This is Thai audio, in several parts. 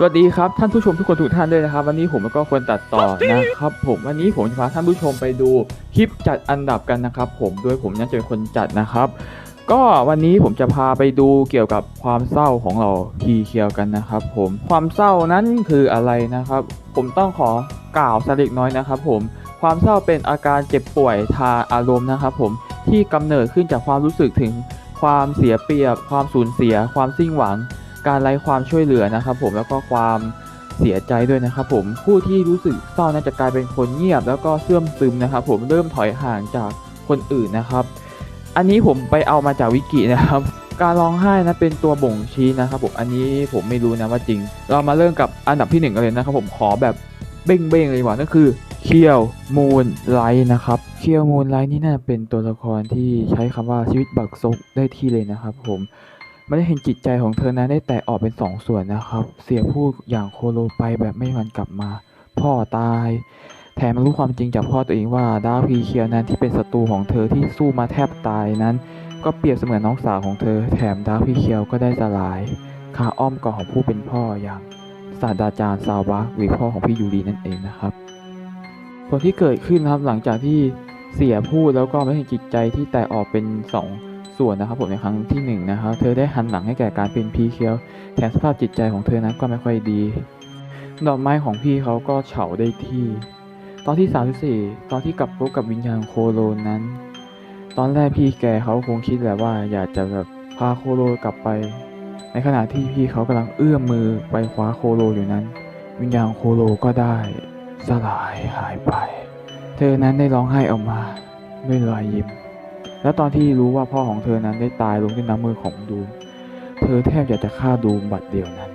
สวัสดีครับท่านผู้ชมทุกคนทุกท่านด้วยนะครับ วันนี้ผมแล้วก็คนตัดต่อนะครับ ผมวันนี้ผมจะพาท่านผู้ชมไปดูคลิปจัดอันดับกันนะครับ ผมโดยผมน่าจะเป็นคนจัดนะครับ ก็วันนี้ผมจะพาไปดูเกี่ยวกับความเศร้าของเราพีเคียวกันนะครับ ผมความเศร้านั้นคืออะไรนะครับ ผมต้องขอกล่าวสักเล็กน้อยนะครับ ผมความเศร้าเป็นอาการเจ็บป่วยทางอารมณ์นะครับ ผมที่กำเนิดขึ้นจากความรู้สึกถึงความเสียเปรียบ ความสูญเสีย ความสิ้นหวัง การไร้ความช่วยเหลือนะครับ ผมแล้วก็ความเสียใจด้วยนะครับ ผมผู้ที่รู้สึกเศร้านั้นจะกลายเป็นคนเงียบ แล้วก็เสื่อมซึมนะครับ ผมเริ่มถอยห่างจากคนอื่นนะครับ อันนี้ผมไปเอามาจากวิกินะครับ การร้องไห้นะเป็นตัวบ่งชี้นะครับผมอันนี้ผมไม่รู้นะว่าจริง เรามาเริ่มกับอันดับที่หนึ่งกันเลยนะครับ ผมขอแบบเบ้งๆเลยกว่านั่นคือเคียวมูนไลท์นะครับเคียวมูนไลท์นี่น่าจะเป็นตัวละครที่ใช้คำว่าชีวิตบักซกได้ที่เลยนะครับ ผม มันได้เห็นจิตใจของเธอนั้นได้แตกออกเป็นสองส่วนนะครับ เสียผู้อย่างโคโลไปแบบไม่มีวันกลับมา พ่อตาย แถมมารู้ความจริงจากพ่อตัวเองว่าดาวพีเคียวนั้นที่เป็นศัตรูของเธอที่สู้มาแทบตายนั้น ก็เปรียบเสมือนน้องสาวของเธอ แถมดาวพีเคียวก็ได้สลายคาอ้อมกอดของผู้เป็นพ่ออย่างศาสตราจารย์ซาวะหรือพ่อของพี่ยูรีนั่นเองนะครับผลที่เกิดขึ้นนะครับหลังจากที่เสียพูดแล้วก็ไม่เห็นจิตใจที่แตกออกเป็นสอง ส่วนนะครับผมในครั้งที่หนึ่งนะครับเธอได้หันหลังให้แก่การเป็นพีเคียวแถมสภาพจิตใจของเธอนั้นก็ไม่ค่อยดี ดอกไม้ของพี่เขาก็เฉาได้ที่ ตอนที่ 34 ตอนที่กลับพบกับวิญญาณโคโลนนั้น ตอนแรกพี่แกเขาคงคิดแหละว่าอยากจะแบบพาโคโลกลับไป ในขณะที่พี่เขากำลังเอื้อมมือไปคว้าโคโลอยู่นั้น วิญญาณโคโลก็ได้ สลายหายไป เธอนั้นได้ร้องไห้ออกมาด้วยรอยยิ้ม แล้วตอนที่รู้ว่าพ่อของเธอนั้นได้ตายลงด้วยน้ำมือของดูม เธอแทบอยากจะฆ่าดูมบัดเดียวนั้น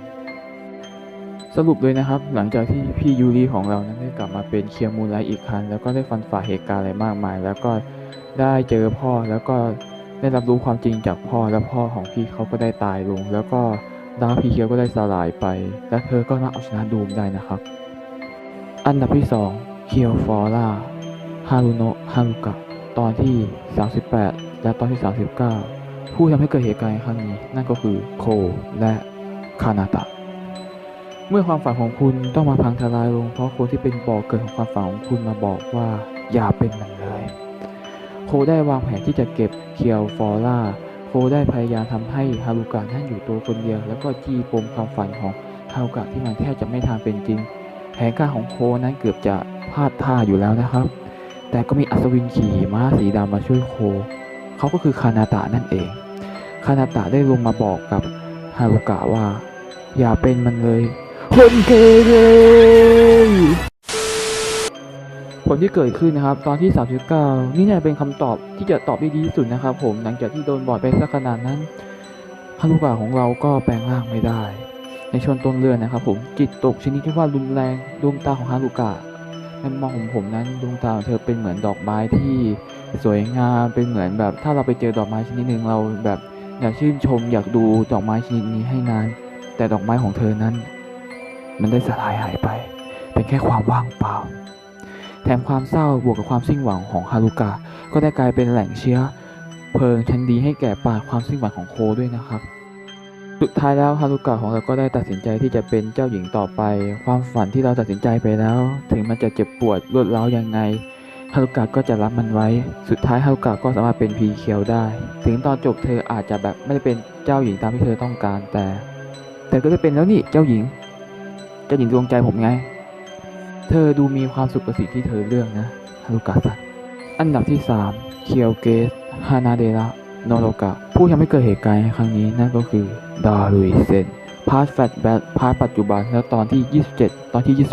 สรุปเลยนะครับ หลังจากที่พี่ยูริของเรานั้นได้กลับมาเป็นเคียร์มูไลอีกครั้งแล้วก็ได้ฟันฝ่าเหตุการณ์อะไรมากมาย แล้วก็ได้เจอพ่อแล้วก็ได้รับรู้ความจริงจากพ่อและพ่อของพี่เขาก็ได้ตายลง แล้วก็ดาวพีเคียวก็ได้สลายไป และเธอก็มาเอาชนะดูมได้นะครับ อันดับที่ 2 เคียวฟอร่าฮารุโนะฮารุกะ ตอนที่ 38 และตอนที่ 39 ผู้ทำให้เกิดเหตุการณ์ครั้งนี้ นั่นก็คือโคและคานาตะ เมื่อความฝันของคุณต้องมาพังทลายลง เพราะคนที่เป็นบ่อกเกิดของความฝันของคุณมาบอกว่าอย่าเป็นมันเลย โคได้วางแผนที่จะเก็บเคียวฟอร่าโคได้พยายามทำให้ฮารุกะนั่งอยู่ตัวคนเดียว แล้วก็จี้ปมความฝันของฮารุกะที่มันแทบจะไม่ทางเป็นจริง แผนการของโคนั้นเกือบจะพลาดท่าอยู่แล้วนะครับ แต่ก็มีอัศวินขี่ม้าสีดำมาช่วยโค เขาก็คือคานาตะนั่นเอง คานาตะได้ลงมาบอกกับฮารุกะว่า อย่าเป็นมันเลยคนเกเรผลที่เกิดขึ้นนะครับ ตอนที่ 39 นี่เนี่ยเป็นคำตอบที่จะตอบได้ดีที่สุดนะครับผมหลังจากที่โดนบอดไปสักขนาดนั้นฮารุกะของเราก็แปลงร่างไม่ได้ ในช่วงต้นเรื่องนะครับผมจิตตกชนิดที่ว่ารุนแรงดวงตาของฮารุกะ ในมุมมองของผมนั้นดวงตาของเธอเป็นเหมือนดอกไม้ที่สวยงามเป็นเหมือนแบบ ถ้าเราไปเจอดอกไม้ชนิดหนึ่งเราแบบอยากชื่นชมอยากดูดอกไม้ชนิดนี้ให้นาน แต่ดอกไม้ของเธอนั้น มันได้สลายหายไป เป็นแค่ความว่างเปล่า แถมความเศร้าบวกกับความสิ้นหวังของฮารุกะก็ได้กลายเป็นแหล่งเชื้อเพลิงชั้นดีให้แก่ปาความสิ้นหวังของโคด้วยนะครับ สุดท้ายแล้วฮารุกะของเราก็ได้ตัดสินใจที่จะเป็นเจ้าหญิงต่อไป ความฝันที่เราตัดสินใจไปแล้ว ถึงมันจะเจ็บปวดรวดร้าวยังไงฮารุกะก็จะรับมันไว้ สุดท้ายฮารุกะก็สามารถเป็นพีเคียวได้ ถึงตอนจบเธออาจจะแบบไม่ได้เป็นเจ้าหญิงตามที่เธอต้องการแต่ แต่ก็ได้เป็นแล้วนี่เจ้าหญิง เจ้าหญิงดวงใจผมไง เธอดูมีความสุขกับสิ่งที่เธอเลือกนะฮารุกะสันอันดับที่3เคียวเกสฮานาเดระ โนโรกะ ผู้ทำให้เกิดเหตุการณ์ในครั้งนี้นั่นก็คือดารุยเซนพาร์ทแฟลชแบ็คพาร์ทปัจจุบันแล้วตอนที่ 27 ตอนที่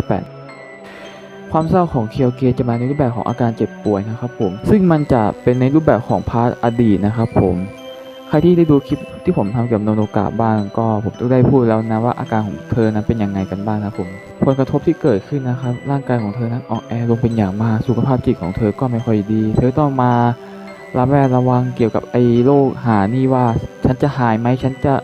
28 ความเศร้าของเคียวเกจะมาในรูปแบบของอาการเจ็บป่วยนะครับผม ซึ่งมันจะเป็นในรูปแบบของพาร์ทอดีตนะครับผมใครที่ได้ดูคลิปที่ผมทำเกี่ยวกับโนโนกะบ้างก็ผมได้พูดแล้วนะว่าอาการของเธอนั้นเป็นยังไงกันบ้างนะครับผมผลกระทบที่เกิดขึ้นนะครับร่างกายของเธอนั้นอ่อนแอลงเป็นอย่างมากสุขภาพจิตของเธอก็ไม่ค่อยดี เธอต้องมา ระแวดระวังเกี่ยวกับไอ้โรคหานี่ว่า ฉันจะหายไหมฉันจะ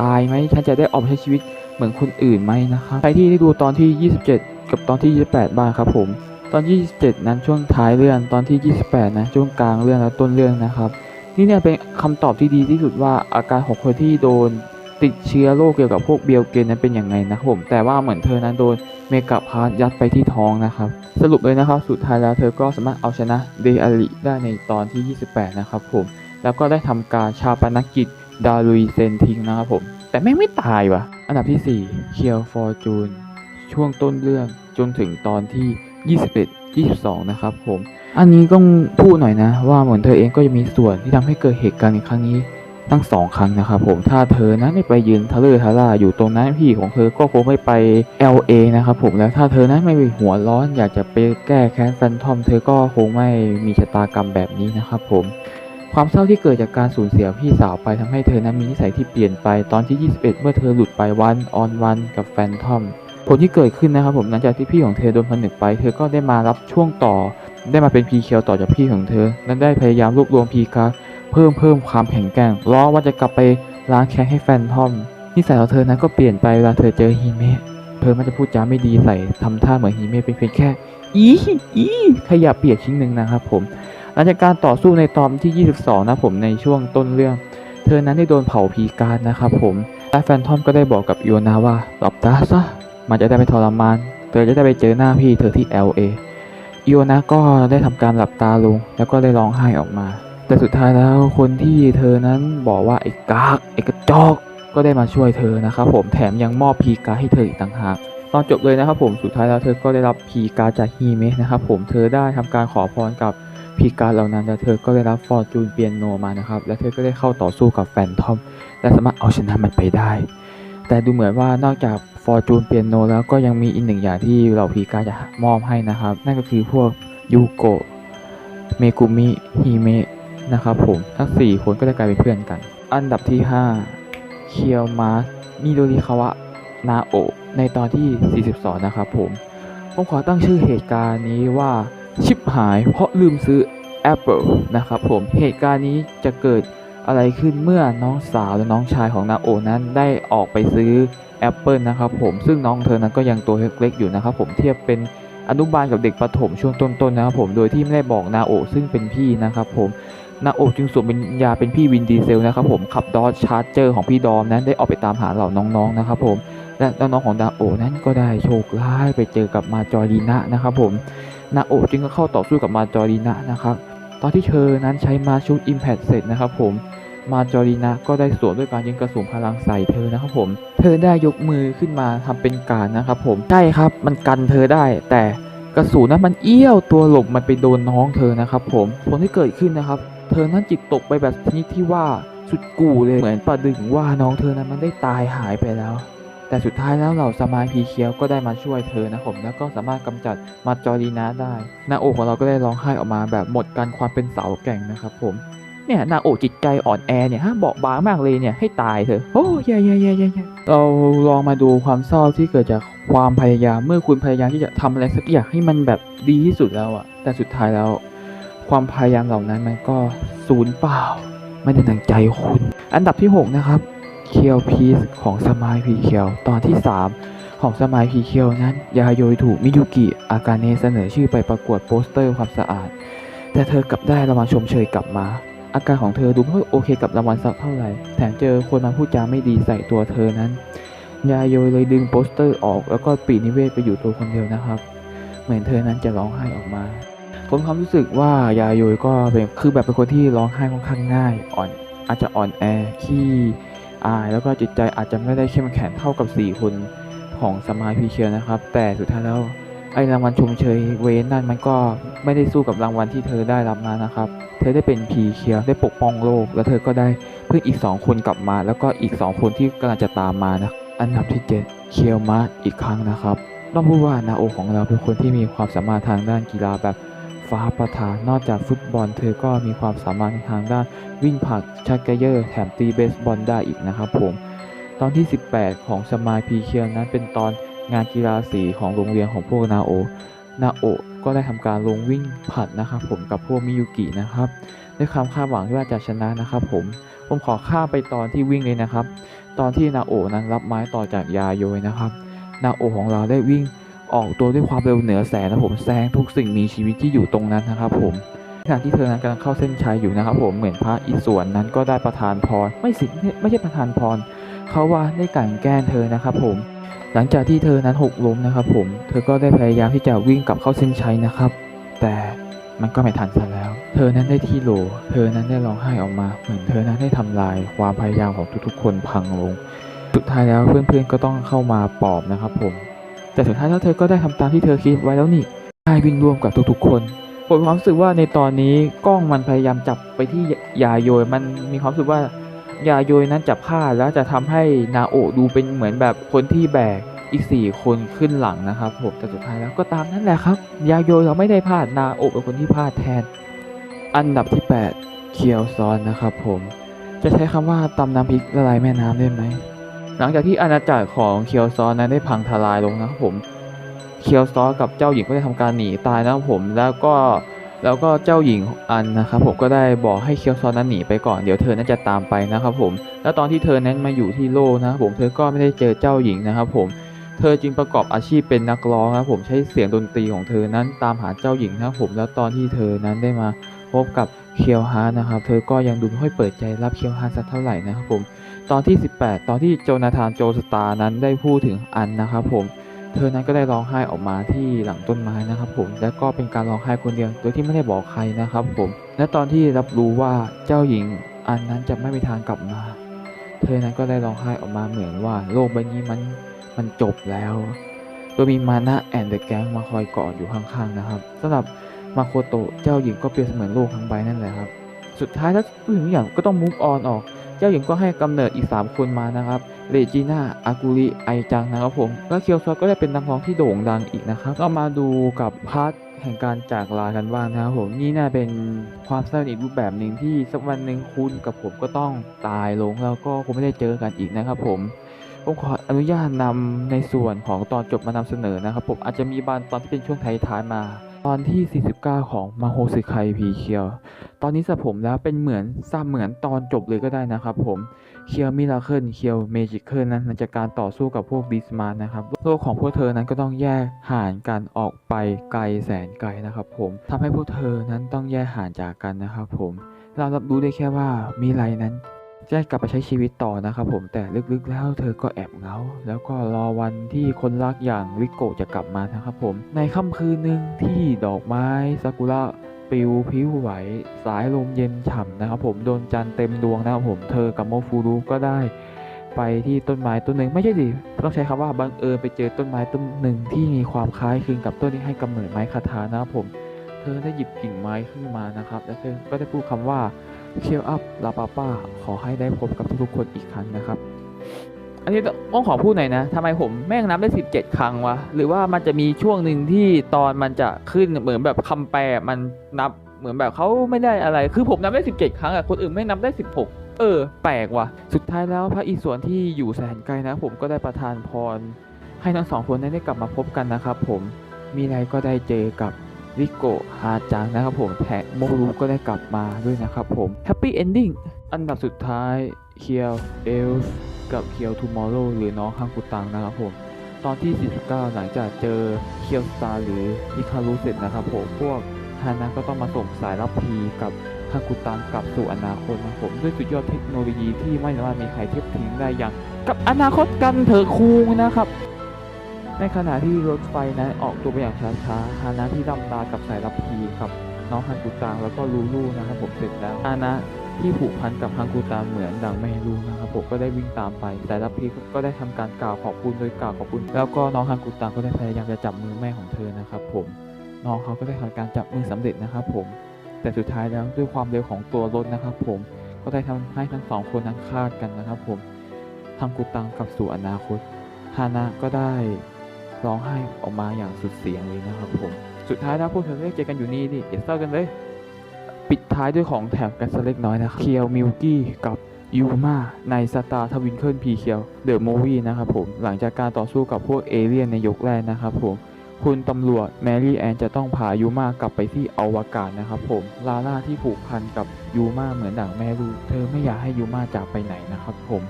ตายไหมฉันจะได้ออกใช้ชีวิตเหมือนคนอื่นไหมนะครับใครที่ได้ดูตอนที่ 27 กับตอนที่ 28 บ้างครับผม ตอนที่27 นั้นช่วงท้ายเรื่องตอนที่ 28 นะช่วงกลางเรื่องและต้นเรื่องนะครับนี่เนี่ยเป็นคำตอบที่ดีที่สุดว่าอาการของคนที่โดนติดเชื้อโรคเกี่ยวกับพวกเบลเกนนั้นเป็นยังไงนะครับผมแต่ว่าเหมือนเธอนั้นโดน เมกะพาร์ทยัดไปที่ท้องนะครับ สรุปเลยนะครับ สุดท้ายแล้วเธอก็สามารถเอาชนะเดอาริได้ในตอนที่ 28 นะครับผม แล้วก็ได้ทำการชาปนกิจดารุยเซนทิ้งนะครับผม แต่แม่งไม่ตายวะอันดับที่ 4 เคียวฟอร์จูน ช่วงต้นเรื่องจนถึงตอนที่ 21 22 นะครับผม อันนี้ต้องพูดหน่อยนะ ว่าเหมือนเธอเองก็จะมีส่วนที่ทำให้เกิดเหตุการณ์ในครั้งนี้ ทั้งสองครั้งนะครับผมถ้าเธอนั้นไม่ไปยืนทะเลทะล่าอยู่ตรงนั้นพี่ของเธอก็คงไม่ไป LA นะครับผมแล้วถ้าเธอนั้นไม่ไปหัวร้อน อยากจะไปแก้แค้นแฟนทอม เธอก็คงไม่มีชะตากรรมแบบนี้นะครับผมความเศร้าที่เกิดจากการสูญเสียพี่สาวไปทำให้เธอนั้นมีนิสัยที่เปลี่ยนไปตอนที่ 21 เมื่อเธอหลุดไปวันออนวันกับแฟนทอมผลที่เกิดขึ้นนะครับผมหลังจากที่พี่ของเธอโดนผนึกไป เธอก็ได้มารับช่วงต่อ ได้มาเป็นพีเคียวต่อจากพี่ของเธอ นั้นได้พยายามรวบรวมพีคา เพิ่มเพิ่มความแข็งแกร่งล้อว่าจะกลับไปล้างแค้นให้แฟนทอมนิสัยของเธอนั้นก็เปลี่ยนไปเวลาเธอเจอฮีเมะเธอมันจะพูดจาไม่ดีใส่ทำท่าเหมือนฮีเมะเป็นเพียงแค่อีอีขยะเปียกชิ้นหนึ่งนะครับผมหลังจากการต่อสู้ในตอนที่ 22 นะผมในช่วงต้นเรื่อง เธอนั้นได้โดนเผาพีการนะครับผมและแฟนทอมก็ได้บอกกับอิโอนาว่าหลับตาซะมันจะได้ไม่ทรมาน เธอจะได้ไปเจอหน้าพี่เธอที่ LA อิโอนาก็ได้ทำการหลับตาลงแล้วก็ได้ร้องไห้ออกมา แต่สุดท้ายแล้วคนที่เธอนั้นบอกว่าไอ้กากไอ้กระจอกก็ได้มาช่วยเธอนะครับผมแถมยังมอบพีการดให้เธออีกต่างหากตอนจบเลยนะครับผมสุดท้ายแล้วเธอก็ได้รับพีการดจากฮีเมะนะครับผมเธอได้ทำการขอพรกับพีการดเหล่านั้นแล้วเธอก็ได้รับฟอร์จูนเปียโนมานะครับและเธอก็ได้เข้าต่อสู้กับแฟนทอมและสามารถเอาชนะมันไปได้ แต่ดูเหมือนว่านอกจากฟอร์จูนเปียโนแล้วก็ยังมีอีกหนึ่งอย่างที่เหล่าพีการดจะมอบให้นะครับ นั่นก็คือพวกยูโกะเมกุมิฮิเมะ นะครับผมทั้ง 4 คนก็ได้กลายเป็นเพื่อนกัน อันดับที่ 5 เคียวมาสมิโดริคาวะนาโอะในตอนที่ 42 นะครับผม ผมขอตั้งชื่อเหตุการณ์นี้ว่าชิปหายเพราะลืมซื้อ Apple นะครับผม เหตุการณ์นี้จะเกิดอะไรขึ้นเมื่อน้องสาวและน้องชายของนาโอะนั้นได้ออกไปซื้อ Apple นะครับผม ซึ่งน้องเธอนั้นก็ยังตัวเล็กๆอยู่นะครับผมเทียบเป็นอนุบาลกับเด็กประถมช่วงต้นๆนะครับผม โดยที่ไม่ได้บอกนาโอะซึ่งเป็นพี่นะครับผม นาโอจึงสวมเป็นยาเป็นพี่วินดีเซลนะครับผมขับดอ g ชาร์เจอร์ของพี่ดอมนั้นได้ออกไปตามหาเหล่าน้องๆนะครับผมและน้องๆของนาโอนั้นก็ได้โชคร้ายไปเจอกับมาจอรีนะนะครับผมนาโอจึงก็เข้าต่อสู้กับมาจอรีนะนะครับตอนที่เธอนั้นใช้มาชุดอิมแพ t เสร็จนะครับผมมาจอรีนะก็ได้สวนด้วยการยิงกระสุนพลังใส่เธอนะครับผม เธอได้ยกมือขึ้นมาทำเป็นการนะครับผมใช่ครับมันกันเธอได้ แต่กระสุนนั้นมันเอี้ยวตัวหลบมันไปโดนน้องเธอนะครับผมผลที่เกิดขึ้นนะครับ เธอนั้นจิตตกไปแบบชนิดที่ว่าสุดกูเลยเหมือนประดึงว่าน้องเธอนั้นมันได้ตายหายไปแล้ว แต่สุดท้ายแล้วเหล่าสมายพีเคียวก็ได้มาช่วยเธอนะผมแล้วก็สามารถกำจัดมาจอรีนาได้นาโอของเราก็ได้ร้องไห้ออกมาแบบหมดการความเป็นสาวแก่งนะครับผมเนี่ยนาโอจิตใจอ่อนแอเนี่ยฮะเบาบางมากเลยเนี่ยให้ตายเถอะโอ้ยยยยยยเราลองมาดูความเศร้าที่เกิดจากความพยายามเมื่อคุณพยายามที่จะทำอะไรสักอย่างให้มันแบบดีที่สุดแล้วอะแต่สุดท้ายแล้ว ความพยายามเหล่านั้นมันก็สูญเปล่า ไม่ได้ดังใจคุณ อันดับที่ 6 นะครับเคียวพีซของสมายพีเคียวตอนที่ 3 ของสมายพีเคียวนั้น ยาโยยถูกมิยุกิ อากาเนเสนอชื่อไปประกวดโปสเตอร์ความสะอาด แต่เธอกลับได้รางวัลชมเชยกลับมา อาการของเธอดูไม่ค่อยโอเคกับรางวัลสักเท่าไหร่ แถมเจอคนมาพูดจาไม่ดีใส่ตัวเธอนั้น ยาโยยเลยดึงโปสเตอร์ออก แล้วก็ปีนิเวศไปอยู่ตัวคนเดียวนะครับ เหมือนเธอนั้นจะร้องไห้ออกมา ผมความรู้สึกว่ายาโยยก็เป็นคือแบบเป็นคนที่ร้องไห้ค่อนข้างง่าย อ่อนอาจจะอ่อนแอขี้อายแล้วก็จิตใจอาจจะไม่ได้เข้มแข็งเท่ากับ 4 คนของสมาพีเชียนะครับ แต่สุดท้ายแล้วไอ้รางวัลชมเชยเวนนั่นมันก็ไม่ได้สู้กับรางวัลที่เธอได้รับมานะครับ เธอได้เป็นพีเคียได้ปกป้องโลก แล้วเธอก็ได้เพื่อนอีก 2 คนกลับมา แล้วก็อีก 2 คนที่กำลังจะตามมานะอันดับที่ 7 เคียวมาอีกครั้งนะครับต้องพูดว่านาโอของเราเป็นคนที่มีความสามารถทางด้านกีฬาแบบ ฟ้าประทานนอกจากฟุตบอลเธอก็มีความสามารถทางด้านวิ่งผลักชักเกยอร์แถมตีเบสบอลได้อีกนะครับผม ตอนที่ 18 ของสมายพีเคียวนั้นเป็นตอนงานกีฬาสีของโรงเรียนของพวกนาโอ นาโอก็ได้ทำการลงวิ่งผัดนะครับผมกับพวกมิยุกินะครับด้วยความคาดหวังที่ว่าจะชนะนะครับผม ผมขอข้าไปตอนที่วิ่งเลยนะครับ ตอนที่นาโอนั้นรับไม้ต่อจากยาโยยนะครับ นาโอของเราได้วิ่ง ออกตัวด้วยความเร็วเหนือแสงนะผมแซงทุกสิ่งมีชีวิตที่อยู่ตรงนั้นนะครับผมขณะที่เธอนั้นกำลังเข้าเส้นชัยอยู่นะครับผมเหมือนพระอิศวรนั้นก็ได้ประทานพรไม่สิไม่ใช่ประทานพรเขาว่าได้กลั่นแกล้งเธอนะครับผม หลังจากที่เธอนั้นหกล้มนะครับผมเธอก็ได้พยายามที่จะวิ่งกลับเข้าเส้นชัยนะครับ แต่มันก็ไม่ทันซะแล้ว เธอนั้นได้ที่โหล เธอนั้นได้ร้องไห้ออกมา เหมือนเธอนั้นได้ทำลายความพยายามของทุกๆ คนพังลง สุดท้ายแล้วเพื่อนๆก็ต้องเข้ามาปลอบนะครับผม แต่สุดท้ายแล้วเธอก็ได้ทำตามที่เธอคิดไว้แล้วนี่ได้วิ่งร่วมกับทุกๆคนผมมีความรู้สึกว่าในตอนนี้กล้องมันพยายามจับไปที่ยาโยยมันมีความรู้สึกว่ายาโยยนั้นจับผ้าแล้วจะทำให้นาโอดูเป็นเหมือนแบบคนที่แบกอีก 4 คนขึ้นหลังนะครับผมแต่สุดท้ายแล้วก็ตามนั่นแหละครับ ยาโยยเราไม่ได้พลาดนาโอเป็นคนที่พลาดแทน อันดับที่ 8 เคียวซอนนะครับผม จะใช้คำว่าตำน้ำพริกละลายแม่น้ำได้ไหม หลังจากที่อาณาจักรของเคียวซอนนั้นได้พังทลายลงนะครับผมเคียวซอกับเจ้าหญิงก็ได้ทำการหนีตายนะครับผมแล้วก็แล้วก็เจ้าหญิงอันนะครับผมก็ได้บอกให้เคียวซอนนั้นหนีไปก่อนเดี๋ยวเธอนั้นจะตามไปนะครับผม แล้วตอนที่เธอนั้นมาอยู่ที่โลนะครับผมเธอก็ไม่ได้เจอเจ้าหญิงนะครับผมเธอจึงประกอบอาชีพเป็นนักร้องครับผมใช้เสียงดนตรีของเธอนั้นตามหาเจ้าหญิงนะครับผมแล้วตอนที่เธอนั้นได้มาพบกับเคียวฮานนะครับ เธอก็ยังดูไม่ค่อยเปิดใจรับเคียวฮานสักเท่าไหร่นะครับผม ตอนที่ 18 ตอนที่โจนาธานโจสตาร์นั้นได้พูดถึงอันนะครับผม เธอนั้นก็ได้ร้องไห้ออกมาที่หลังต้นไม้นะครับผม และก็เป็นการร้องไห้คนเดียวโดยที่ไม่ได้บอกใครนะครับผม และตอนที่รับรู้ว่าเจ้าหญิงอันนั้นจะไม่มีทางกลับมา เธอนั้นก็ได้ร้องไห้ออกมาเหมือนว่า โลกใบนี้มันมันจบแล้ว โดยมีมานะแอนเดอะแก๊งมาคอยกอดอยู่ข้างๆนะครับสำหรับมาโคโตะเจ้าหญิงก็เปรียบเสมือนโลกทั้งใบนั่นแหละครับ สุดท้ายแล้วทุกสิ่งอย่างก็ต้องมูฟออนออก เจ้าหญิงก็ให้กำเนิดอีก 3 คนมานะครับเรจิน่าอากุริไอจังนะครับผมและเคียวซอก็ได้เป็นนักร้องที่โด่งดังอีกนะครับก็มาดูกับพาร์ทแห่งการจากลากันบ้างนะครับผมนี่น่าเป็นความเศร้าอีกรูปแบบหนึ่งที่สักวันหนึ่งคุณกับผมก็ต้องตายลงแล้วก็คงไม่ได้เจอกันอีกนะครับผมผมขออนุญาตนำในส่วนของตอนจบมานำเสนอนะครับผมอาจจะมีบางตอนที่เป็นช่วงท้ายๆมา อนที่ 49 ของมาโฮสึไคพีเคียว ตอนนี้สำหรับผมแล้วเป็นเหมือนซ้ำเหมือนตอนจบเลยก็ได้นะครับผมเคียวมิราเคิลเคียวเมจิเคิลนั้นหลังจากการต่อสู้กับพวกบิสมาร์นะครับ โลกของพวกเธอนั้นก็ต้องแยกห่างกันออกไปไกลแสนไกลนะครับผมทำให้พวกเธอนั้นต้องแยกห่างจากกันนะครับผม เรารับรู้ได้แค่ว่ามิไรนั้น จะกลับไปใช้ชีวิตต่อนะครับผมแต่ลึกๆแล้วเธอก็แอบเหงาแล้วก็รอวันที่คนรักอย่างริโกจะกลับมานะครับผม ในค่ำคืนหนึ่งที่ดอกไม้ซากุระปิวพิ้วไหว สายลมเย็นฉ่ำนะครับผมโดนจันทร์เต็มดวงนะครับผมเธอกับโมฟูรุก็ได้ ไปที่ต้นไม้ต้นหนึ่งไม่ใช่ดิต้องใช้คำว่าบังเอิญไปเจอต้นไม้ต้นหนึ่งที่มีความคล้ายคลึงกับต้นที่ให้กำเนิดไม้คาถานะครับผม เธอได้หยิบกิ่งไม้ขึ้นมานะครับ และเธอก็ได้พูดคำว่า เคียวอัพลาปาป้าขอให้ได้พบกับทุกๆคนอีกครั้งนะครับ อันนี้ต้องขอพูดหน่อยนะทำไมผมแม่งนับได้ 17 ครั้งวะ หรือว่ามันจะมีช่วงหนึ่งที่ตอนมันจะขึ้นเหมือนแบบคำแปลมันนับเหมือนแบบเขาไม่ได้อะไร คือผมนับได้ 17 ครั้งอะคนอื่นไม่นับได้ 16 เออ แปลกว่ะ สุดท้ายแล้วพระอิศวรที่อยู่แสนไกลนะ ผมก็ได้ประทานพร ให้ทั้งสองคนได้กลับมาพบกันนะครับผม มีไรก็ได้เจอกับ ริโกฮาจังนะครับผมแทะโมรุก็ได้กลับมาด้วยนะครับผมแฮปปี้เอนดิ้งอันดับสุดท้ายเคียวเอลส์กับเคียวทูมอร์โรหรือน้องฮังกุตังนะครับผมตอนที่ 49 หลังจากเจอเคียวสตาร์หรือฮิคารุเสร็จนะครับผมพวกฮานะก็ต้องมาส่งสายรับพีกับฮังกุตังกลับสู่อนาคตนะครับผมด้วยสุดยอดเทคโนโลยีที่ไม่สามารถมีใครเทียบทิ้งได้อย่าง กับอนาคตกันเถอะคูงนะครับ ในขณะที่รถไฟนั้นออกตัวไปอย่างช้าๆฮานะที่ดำตากับสายรับพีกับน้องฮังกูตางแล้วก็ลูลูนะครับผมเสร็จแล้วฮานะที่ผูกพันกับฮังกูตางเหมือนดังแม่ลูกนะครับผมก็ได้วิ่งตามไปสายรับพีก็ได้ทำการกล่าวขอบคุณโดยกล่าวขอบคุณ แล้วก็น้องฮังกูตางก็ได้พยายามจะจับมือแม่ของเธอนะครับผมน้องเขาก็ได้ทำการจับมือสำเร็จนะครับผม แต่สุดท้ายแล้วด้วยความเร็วของตัวรถนะครับผมก็ได้ทำให้ทั้งสองคนนั้นคลาดกันนะครับผมฮังกูตังกับสู่อนาคตฮานะก็ได้ ร้องไห้ออกมาอย่างสุดเสียงเลยนะครับผม สุดท้ายนะพวกเธอได้เจอกันอยู่นี่ดิอย่าเศร้ากันเลย ปิดท้ายด้วยของแถมกันสักเล็กน้อยนะครับเคียวมิวกี้กับยูมาในสตาร์ทวินเคิลพีเคียวเดอะมูวี่นะครับผม หลังจากการต่อสู้กับพวกเอเลี่ยนในยกแรกนะครับผม คุณตำรวจแมรี่แอนจะต้องพายูมากลับไปที่อวกาศนะครับผม ลาล่าที่ผูกพันกับยูมาเหมือนดั่งแม่ลูก เธอไม่อยากให้ยูมาจากไปไหนนะครับผม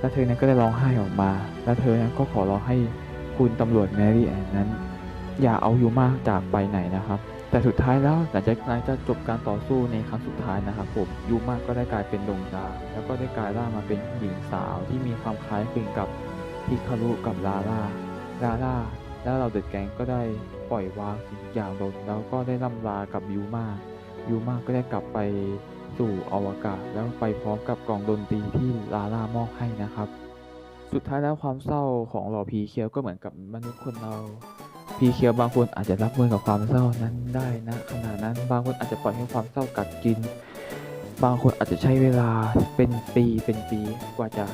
และเธอนั้นก็ได้ร้องไห้ออกมา และเธอนั้นก็ขอร้องให้ คุณตำรวจแมรี่แอนนั้น อย่าเอายูมาจากไปไหนนะครับ แต่สุดท้ายแล้วหลังจากหลังจากจบการต่อสู้ในครั้งสุดท้ายนะครับผมยูมากก็ได้กลายเป็นดวงดา แล้วก็ได้กลายร่างมาเป็นหญิงสาวที่มีความคล้ายคลึงกับฮิคารุกับลาล่าลาล่าแล้วเราเดอะแก๊งก็ได้ปล่อยวางสิ่งอย่างลงแล้วก็ได้ล่ำลากับยูมายูมาก็ได้กลับไปสู่อวกาศแล้วไปพร้อมกับกล่องดนตรีที่ลาล่ามอบให้นะครับ สุดท้ายแล้วความเศร้าของหล่อพีเคียวก็เหมือนกับมนุษย์คนเราพีเคียวบางคนอาจจะรับมือกับความเศร้านั้นได้นะขณะนั้นบางคนอาจจะปล่อยให้ความเศร้ากัดกิน บางคนอาจจะใช้เวลาเป็นปีเป็นปีกว่าจะ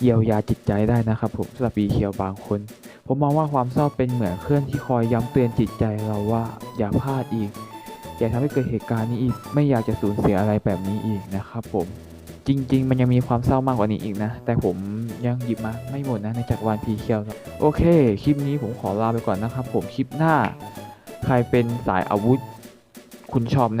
เยียวยาจิตใจได้นะครับผมสำหรับพีเคียวบางคน ผมมองว่าความเศร้าเป็นเหมือนเครื่องที่คอยย้ำเตือนจิตใจเราว่าอย่าพลาดอีก อย่าทำให้เกิดเหตุการณ์นี้อีก ไม่อยากจะสูญเสียอะไรแบบนี้อีกนะครับผมจริง ๆ มันยังมีความเศร้ามากกว่านี้อีกนะ แต่ผม ยังหยิบมาไม่หมดนะในจักรวาลพีเคียวครับโอเค คลิปนี้ผมขอลาไปก่อนนะครับผมคลิปหน้า ใครเป็นสายอาวุธ คุณชอบแน่